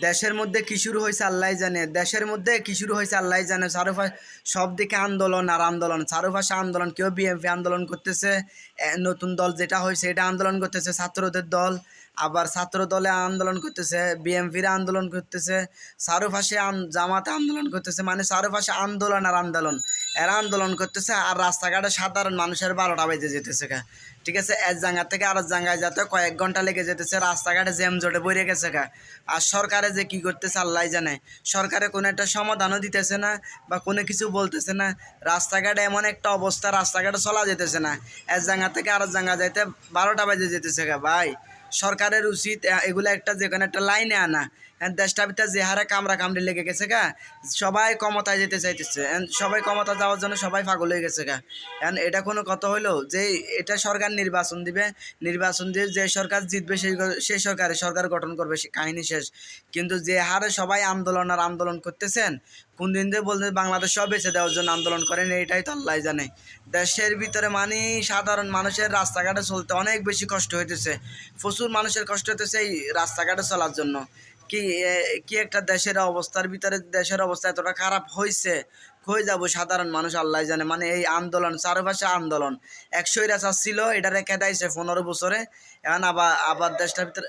দেশের মধ্যে কি শুরু হয়েছে আল্লাহ জানে। দেশের মধ্যে কি শুরু হয়েছে আল্লাহ জানে। চারুপাশ সব দিকে আন্দোলন আর আন্দোলন। চারুপাশে আন্দোলন, কেউ বিএনপি আন্দোলন করতেছে নতুন দল যেটা হয়েছে এটা আন্দোলন করতেছে, ছাত্রদের দল। আবার ছাত্র দলে আন্দোলন করতেছে, বিএনপির আন্দোলন করতেছে, চারুপাশে জামাতে আন্দোলন করতেছে মানে চারুপাশে আন্দোলন আর আন্দোলন। এরা আন্দোলন করতেছে আর রাস্তাঘাটে সাধারণ মানুষের বারোটা বেজে যেতেছে গা। ঠিক আছে? এক জায়গা থেকে আরেক জায়গায় যেতে কয়েক ঘণ্টা লেগে যেতেছে, রাস্তাঘাটে জ্যাম জটে বেড়ে গেছে গা। আর সরকারে যে কি করতেছে আল্লাহ জানে। সরকারে কোনো একটা সমাধানও দিতেছে না বা কোনো কিছু বলতেছে না। রাস্তাঘাটে এমন একটা অবস্থা, রাস্তাঘাটে চলা যেতেছে না। এক জায়গা থেকে আরেক জায়গা যাইতে বারোটা বেজে যেতেছে গা, ভাই। সরকারের উচিত এগুলো একটা যে কোনো একটা লাইনে আনা। এখন দেশটা ভিতরে যে হারে কামড়া কামড়ি লেগে গেছে গা, সবাই ক্ষমতায় যেতে চাইতেছে। এখন সবাই ক্ষমতা যাওয়ার জন্য সবাই পাগল হয়ে গেছে গা। এখন এটা কোনো কথা হইল যে এটা সরকার নির্বাচন দিবে, নির্বাচন দিয়ে যে সরকার জিতবে সেই সেই সরকারে সরকার গঠন করবে, সে কাহিনী শেষ। কিন্তু যে হারে সবাই আন্দোলন আর আন্দোলন করতেছেন কোন দিন দিয়ে বলতে বাংলাদেশ সব বেঁচে দেওয়ার জন্য আন্দোলন করেন, এটাই তো আল্লাহ জানে। দেশের ভিতরে মানে সাধারণ মানুষের রাস্তাঘাটে চলতে অনেক বেশি কষ্ট হইতেছে। প্রচুর মানুষের কষ্ট হইতেছে এই রাস্তাঘাটে চলার জন্য। কি কি একটা দেশের অবস্থার ভিতরে দেশের অবস্থা এতটা খারাপ হয়েছে কই যাব সাধারণ মানুষ আল্লাহ জানে। মানে এই আন্দোলন, চারপাশে আন্দোলন। একশোই রাজা ছিল এটা রেখে দেয়ছে পনেরো বছরে। এখন আবার আবার দেশটার ভিতরে